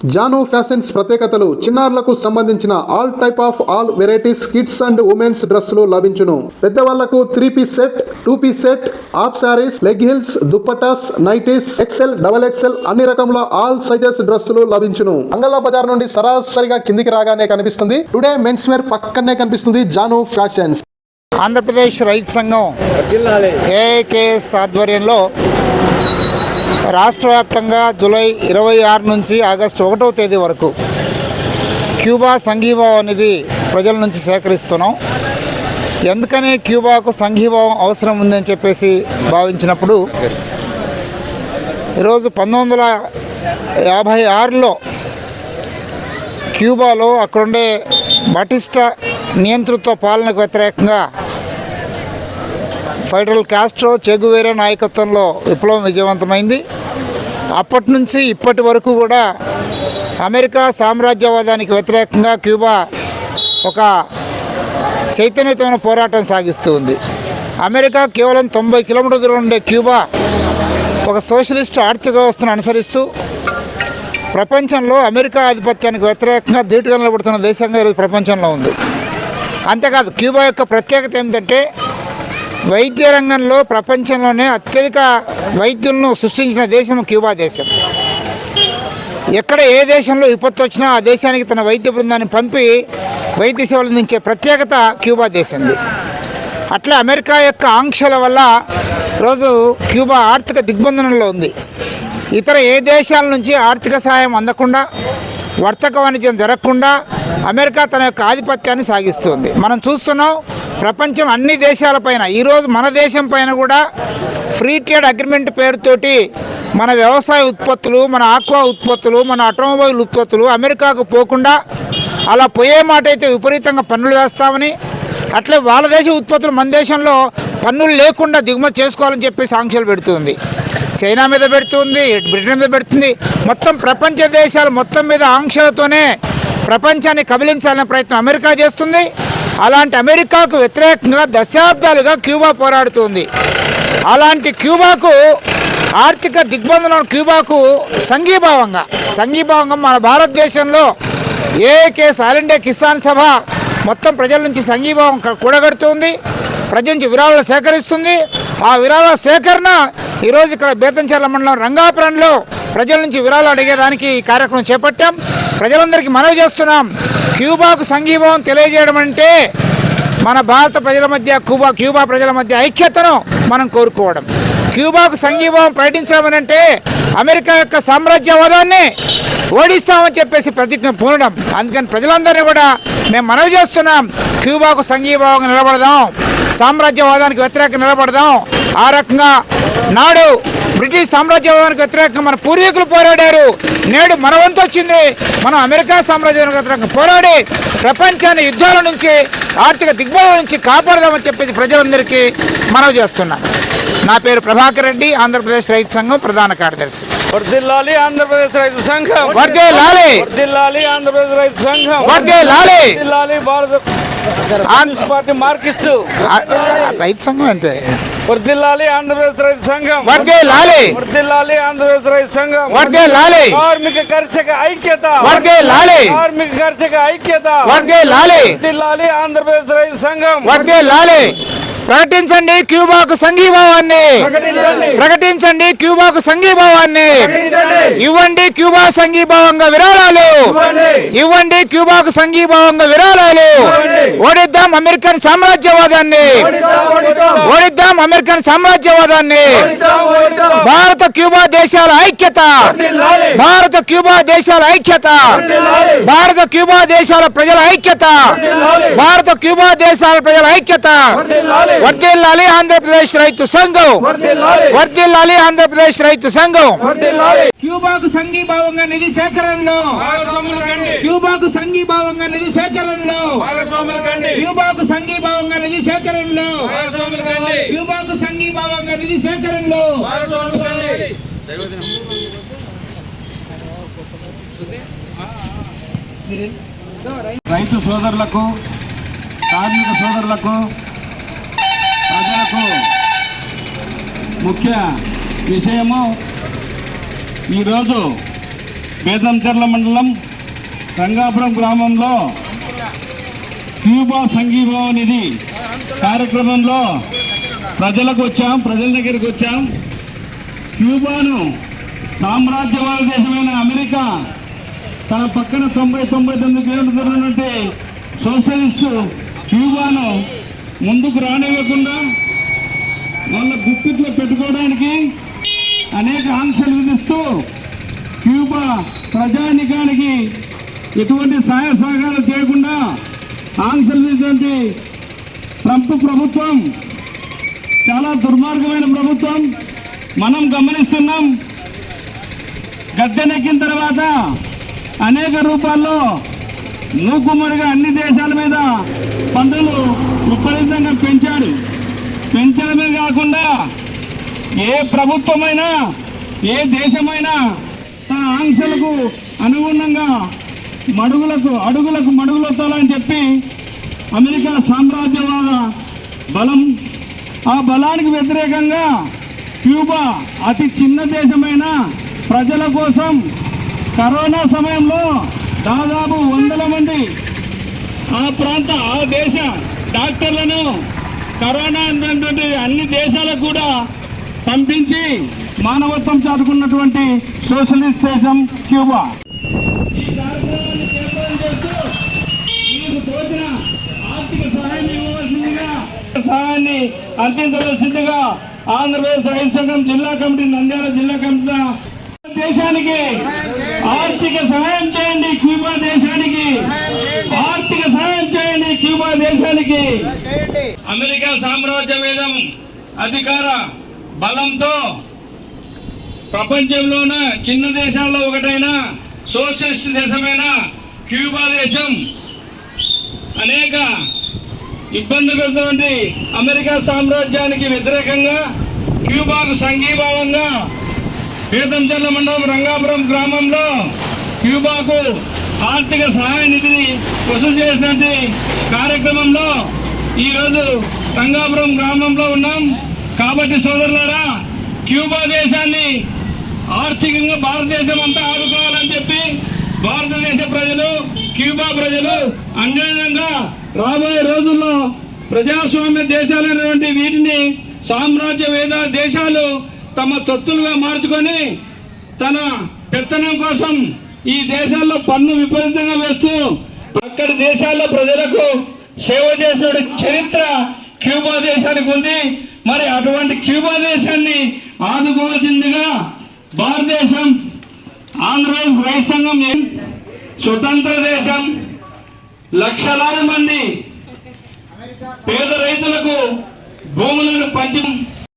జానో fashions ప్రత్యేకతలు చిన్నారులకు సంబంధించిన all type of all varieties kids and women's డ్రెస్సులు లభించును. పెద్దవాళ్ళకు three piece set two piece set half saris leg hills dupattas nighties XL double XL అన్ని రకముల ఆల్ సైజెస్ డ్రెస్సులు లభించును. అంగళ్ళ బజార్ నుండి సరాసరిగా కిందికి రాగానే కనిపిస్తుంది. టుడే మెన్స్ వేర్ పక్కనే కనిపిస్తుంది జానో ఫ్యాషన్స్. ఆంధ్రప్రదేశ్ రైతు సంఘం ఏకేఎస్ ఆధ్వర్యంలో రాష్ట్ర వ్యాప్తంగా జూలై ఇరవై ఆరు నుంచి ఆగస్టు ఒకటో తేదీ వరకు క్యూబా సంఘీభావం అనేది ప్రజల నుంచి సేకరిస్తున్నాం. ఎందుకని క్యూబాకు సంఘీభావం అవసరం ఉందని చెప్పేసి భావించినప్పుడు ఈరోజు పంతొమ్మిది వందల యాభై ఆరులో క్యూబాలో అక్కడుండే బటిస్టా నియంతృత్వ పాలనకు వ్యతిరేకంగా ఫెడరల్ కాస్ట్రో చెగువేరే నాయకత్వంలో విప్లవం విజయవంతమైంది. అప్పటి నుంచి ఇప్పటి వరకు కూడా అమెరికా సామ్రాజ్యవాదానికి వ్యతిరేకంగా క్యూబా ఒక చైతన్యతమైన పోరాటం సాగిస్తూ ఉంది. అమెరికా కేవలం తొంభై కిలోమీటర్ల దూరం ఉండే క్యూబా ఒక సోషలిస్ట్ ఆర్థిక వ్యవస్థను అనుసరిస్తూ ప్రపంచంలో అమెరికా ఆధిపత్యానికి వ్యతిరేకంగా ధీటుగా నిలబడుతున్న దేశంగా ఈరోజు ప్రపంచంలో ఉంది. అంతేకాదు క్యూబా యొక్క ప్రత్యేకత ఏమిటంటే వైద్య రంగంలో ప్రపంచంలోనే అత్యధిక వైద్యులను సృష్టించిన దేశం క్యూబా దేశం. ఎక్కడ ఏ దేశంలో విపత్తు వచ్చినా ఆ దేశానికి తన వైద్య బృందాన్ని పంపి వైద్య సేవలు అందించే ప్రత్యేకత క్యూబా దేశంది. అట్లా అమెరికా యొక్క ఆంక్షల వల్ల రోజు క్యూబా ఆర్థిక దిగ్బంధనంలో ఉంది. ఇతర ఏ దేశాల నుంచి ఆర్థిక సహాయం అందకుండా వర్తక వాణిజ్యం జరగకుండా అమెరికా తన యొక్క ఆధిపత్యాన్ని సాగిస్తుంది. మనం చూస్తున్నాం ప్రపంచం అన్ని దేశాలపైన ఈరోజు మన దేశం పైన కూడా ఫ్రీ ట్రేడ్ అగ్రిమెంట్ పేరుతోటి మన వ్యవసాయ ఉత్పత్తులు మన ఆక్వా ఉత్పత్తులు మన ఆటోమొబైల్ ఉత్పత్తులు అమెరికాకు పోకుండా అలా పోయే మాట అయితే విపరీతంగా పన్నులు వేస్తామని అట్లే వాళ్ళ దేశ ఉత్పత్తులు మన దేశంలో పన్నులు లేకుండా దిగుమతి చేసుకోవాలని చెప్పేసి ఆంక్షలు పెడుతుంది. చైనా మీద పెడుతుంది బ్రిటన్ మీద పెడుతుంది. మొత్తం ప్రపంచ దేశాలు మొత్తం మీద ఆంక్షలతోనే ప్రపంచాన్ని కబలించాలనే ప్రయత్నం అమెరికా చేస్తుంది. అలాంటి అమెరికాకు వ్యతిరేకంగా దశాబ్దాలుగా క్యూబా పోరాడుతుంది. అలాంటి క్యూబాకు ఆర్థిక దిగ్బంధనం క్యూబాకు సంఘీభావంగా సంఘీభావంగా మన భారతదేశంలో ఏకే సాలిండే కిసాన్ సభ మొత్తం ప్రజల నుంచి సంఘీభావం కూడగడుతుంది. ప్రజల నుంచి విరాళాలు సేకరిస్తుంది. ఆ విరాళాల సేకరణ ఈరోజు ఇక్కడ బేతంచర్ల మండలం రంగాపురంలో ప్రజల నుంచి విరాళాలు అడిగేదానికి ఈ కార్యక్రమం చేపట్టాం. ప్రజలందరికీ మనవి చేస్తున్నాం. క్యూబాకు సంఘీభావం తెలియజేయడం అంటే మన భారత ప్రజల మధ్య క్యూబా క్యూబా ప్రజల మధ్య ఐక్యతను మనం కోరుకోవడం. క్యూబాకు సంఘీభావం ప్రకటించడం అంటే అమెరికా యొక్క సామ్రాజ్యవాదాన్ని ఓడిస్తామని చెప్పేసి ప్రతిజ్ఞ పూనడం. అందుకని ప్రజలందరినీ కూడా మేము మనవి చేస్తున్నాం క్యూబాకు సంఘీభావంగా నిలబడదాం సామ్రాజ్యవాదానికి వ్యతిరేకంగా నిలబడదాం. ఆ రకంగా నాడు బ్రిటిష్ సామ్రాజ్యవాదానికి వ్యతిరేకంగా మన పూర్వీకులు పోరాడారు. నేడు మన వంతు వచ్చింది. మనం అమెరికా సామ్రాజ్యానికి వ్యతిరేకంగా పోరాడి ప్రపంచాన్ని యుద్ధాల నుంచి ఆర్థిక దిగ్బంధం నుంచి కాపాడదామని చెప్పేసి ప్రజలందరికీ మనవి చేస్తున్నాను నా పేరు ప్రభాకర్ రెడ్డి ఆంధ్రప్రదేశ్ రైతు సంఘం ప్రధాన కార్యదర్శి. వర్దిల్లాలి ఆంధ్రప్రదేశ్ రైతు సంఘం. వర్దే లాలే వర్దిల్లాలి ఆంధ్రప్రదేశ్ రైతు సంఘం. వర్దిల్లాలి. భారత పార్టీ రైతు సంఘం అంతే. వర్దిల్లాలి ఆంధ్రప్రదేశ్ రైతు సంఘం వర్దే లాలే వర్దిల్లాలి ఆంధ్రప్రదేశ్ రైతు సంఘం వర్దే లాలే కార్మిక కర్షక ఐక్యత వర్దే లాలే కార్మిక కర్షక ఐక్యత వర్దే లాలే వర్దిల్లాలి ఆంధ్రప్రదేశ్ రైతు సంఘం వర్దే లాలే ప్రకటించండి క్యూబాకు సంఘీభావాన్ని. ప్రకటించండి. క్యూబాకు సంఘీభావాన్ని. ఇవ్వండి క్యూబా సంఘీభావంగా విరాళాలు. ఇవ్వండి. క్యూబాకు సంఘీభావంగా విరాళాలు. ఓడిద్దాం అమెరికన్ సామ్రాజ్యవాదాన్ని. ఓడిద్దాం అమెరికన్ సామ్రాజ్యవాదాన్ని. భారత క్యూబా దేశాల ఐక్యత. భారత క్యూబా దేశాల ఐక్యత. భారత క్యూబా దేశాల ప్రజల ఐక్యత. భారత క్యూబా దేశాల ప్రజల ఐక్యత. వర్దిల్లాలి ఆంధ్రప్రదేశ్ రైతు సంఘం. వర్దిల్లాలి ఆంధ్రప్రదేశ్ రైతు సంఘం. క్యూబాకు సంఘీభావంగా నిధి సేకరణలో. క్యూబాకు సంఘీభావంగా నిధి సేకరణలో. క్యూబాకు సంఘీభావంగా నిధి సేకరణలో. క్యూబాకు సంఘీభావంగా నిధి సేకరణలో. రైతు సోదరులకు కార్మిక సోదరులకు ప్రజలకు ముఖ్య విషయము ఈరోజు బేదంచెర్ల మండలం రంగాపురం గ్రామంలో క్యూబా సంఘీభావ నిధి కార్యక్రమంలో ప్రజలకు వచ్చాం ప్రజల దగ్గరికి వచ్చాం. క్యూబాను సామ్రాజ్యవాద దేశమైన అమెరికా తన పక్కన తొంభై తొంభై తొమ్మిది కిలోమీటర్ల ఉన్నటువంటి సోషలిస్టు క్యూబాను ముందుకు రానివ్వకుండా వాళ్ళ గుప్పిట్లో పెట్టుకోవడానికి అనేక ఆంక్షలు విధిస్తూ క్యూబా ప్రజానికానికి ఎటువంటి సహాయ సహకారాలు చేయకుండా ఆంక్షలు విధించినటువంటి ట్రంప్ ప్రభుత్వం చాలా దుర్మార్గమైన ప్రభుత్వం. మనం గమనిస్తున్నాం గద్దెనెక్కిన తర్వాత అనేక రూపాల్లో మూకుమ్మడిగా అన్ని దేశాల మీద పన్నులు విపరీతంగా పెంచాడు. ఏ ప్రభుత్వమైనా ఏ దేశమైనా తన ఆంక్షలకు అనుగుణంగా మడుగులకు అడుగులకు మడుగులొత్తాలని చెప్పి అమెరికా సామ్రాజ్యవాద బలం ఆ బలానికి వ్యతిరేకంగా క్యూబా అతి చిన్న దేశమైన ప్రజల కోసం కరోనా సమయంలో దాదాపు వందల మంది ఆ ప్రాంత ఆ దేశ డాక్టర్లను కరోనా అనేటువంటి అన్ని దేశాలకు కూడా పంపించి మానవత్వం చాటుకున్నటువంటి సోషలిస్ట్ దేశం క్యూబా. ఈ కార్యక్రమాన్ని చేపట్టడం చేస్తూ మీకు తోచిన ఆర్థిక సహాయం ఇవ్వవలసిందిగా సహాయాన్ని అందించవలసిందిగా ఆంధ్రప్రదేశ్ రైతు సంఘం జిల్లా కమిటీ నంద్యాల జిల్లా కమిటీ దేశానికి ఆర్థిక సహాయం చేయండి క్యూబా దేశానికి. ఆర్థిక సహాయం చేయండి క్యూబా దేశానికి. అమెరికా సామ్రాజ్యవేదం అధికార బలంతో ప్రపంచంలోన చిన్న దేశాల్లో ఒకటైన సోషలిస్ట్ దేశమైన క్యూబా దేశం అనేక ఇబ్బందులు పెడుతున్నటువంటి అమెరికా సామ్రాజ్యానికి వ్యతిరేకంగా క్యూబాకు సంఘీభావంగా పీతంచెర్ల మండలం రంగాపురం గ్రామంలో క్యూబాకు ఆర్థిక సహాయ నిధిని వసూలు చేసినటువంటి కార్యక్రమంలో ఈరోజు రంగాపురం గ్రామంలో ఉన్నాం. కాబట్టి సోదరులారా క్యూబా దేశాన్ని ఆర్థికంగా భారతదేశం అంతా ఆదుకోవాలని చెప్పి భారతదేశ ప్రజలు క్యూబా ప్రజలు అన్యాయంగా రాబోయే రోజుల్లో ప్రజాస్వామ్య దేశాలైనటువంటి వీటిని సామ్రాజ్యవేద దేశాలు తమ తొత్తులుగా మార్చుకొని తన పెత్తనం కోసం ఈ దేశాల్లో పన్ను విపరీతంగా వేస్తూ అక్కడి దేశాల్లో ప్రజలకు సేవ చేసిన చరిత్ర క్యూబా దేశానికి ఉంది. మరి అటువంటి క్యూబా దేశాన్ని ఆదుకోవాల్సిందిగా భారతదేశం ఆంధ్రప్రదేశ్ రైతు సంఘం స్వతంత్ర దేశం లక్షలాది మంది పేద రైతులకు భూములను పంచి